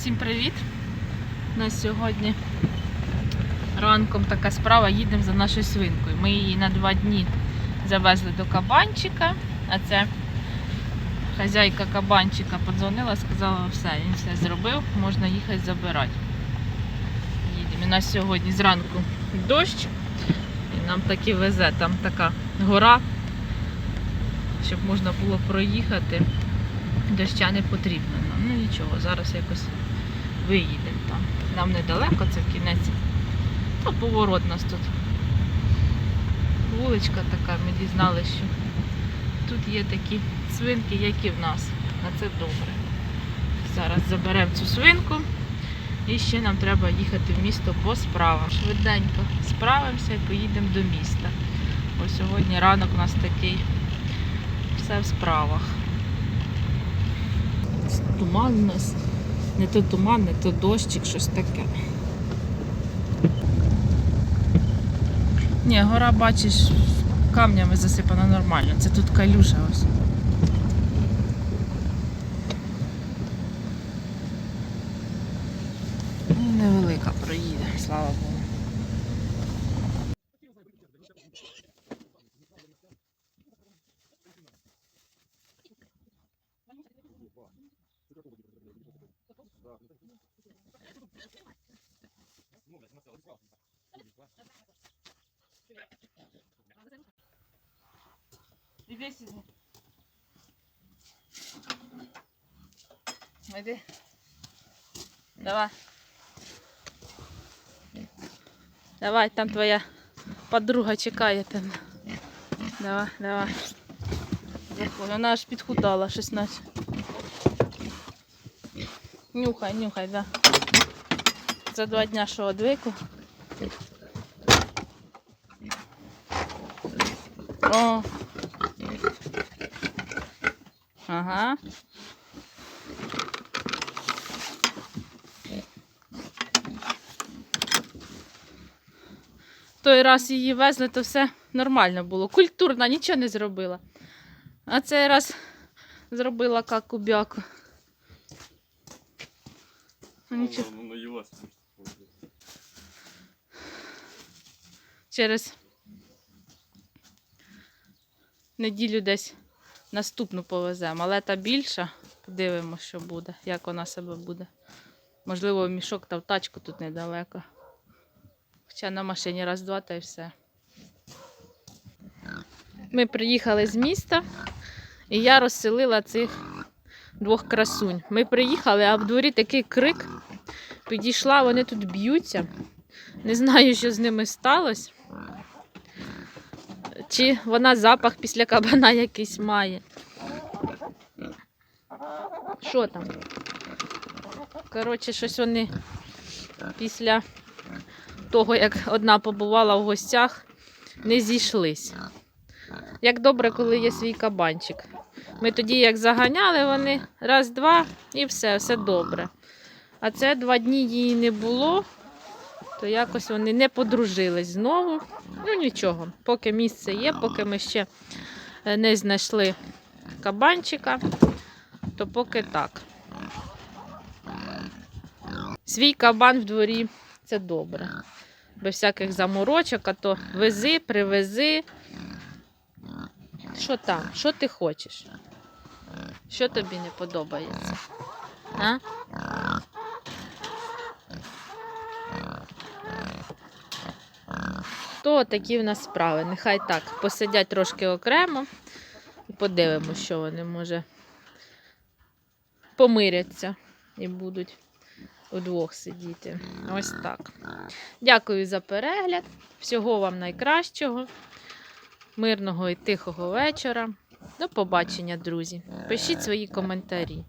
Всім привіт! У нас сьогодні ранком така справа, їдемо за нашою свинкою. Ми її на два дні завезли до кабанчика, а це хазяйка кабанчика подзвонила, сказала, все, він все зробив, можна їхати забирати. Їдемо. У нас сьогодні зранку дощ, і нам таки везе, там така гора, щоб можна було проїхати. Доща не потрібно нам. Ну нічого, зараз якось виїдемо там. Нам недалеко, це кінець. Ну, поворот нас тут. Вуличка така, ми дізналися, що тут є такі свинки, як і в нас. А це добре. Зараз заберемо цю свинку і ще нам треба їхати в місто по справам. Швиденько справимося і поїдемо до міста. Ось сьогодні ранок у нас такий все в справах. Туман у нас. Не то туман, не то дощик, щось таке. Ні, гора, бачиш, камнями засипана нормально. Це тут калюжа ось. Невелика проїде, слава Богу. Іди сюди. Іди. Давай. Давай, там твоя подруга чекає тебе. Давай, давай. Заходь. Вона аж підхудала щось наче. Нюхай, нюхай, да. За два дня що одвику. О. Ага. Той раз її везли, то все нормально було. Культурна, нічого не зробила. А цей раз зробила каку-бяку. Ну, Нічого. Через неділю десь наступну повеземо. Але та більша, подивимося, що буде, як вона себе буде. Можливо, мішок та в тачку тут недалеко. Хоча на машині раз-два та й все. Ми приїхали з міста, і я розселила цих двох красунь. Ми приїхали, а в дворі такий крик. Підійшла, вони тут б'ються. Не знаю, що з ними сталося. Чи вона запах після кабана якийсь має. Що там? Коротше, щось вони після того, як одна побувала в гостях, не зійшлись. Як добре, коли є свій кабанчик. Ми тоді, як заганяли, вони раз-два і все, все добре. А це два дні її не було, то якось вони не подружились знову. Ну нічого, поки місце є, поки ми ще е, не знайшли кабанчика, то поки так. Свій кабан в дворі це добре. Без всяких заморочок, а то вези, привези. Що там? Що ти хочеш? Що тобі не подобається? А? То такі в нас справи. Нехай так посидять трошки окремо і подивимося, що вони може помиряться і будуть удвох сидіти. Ось так. Дякую за перегляд. Всього вам найкращого, мирного і тихого вечора. До побачення, друзі. Пишіть свої коментарі.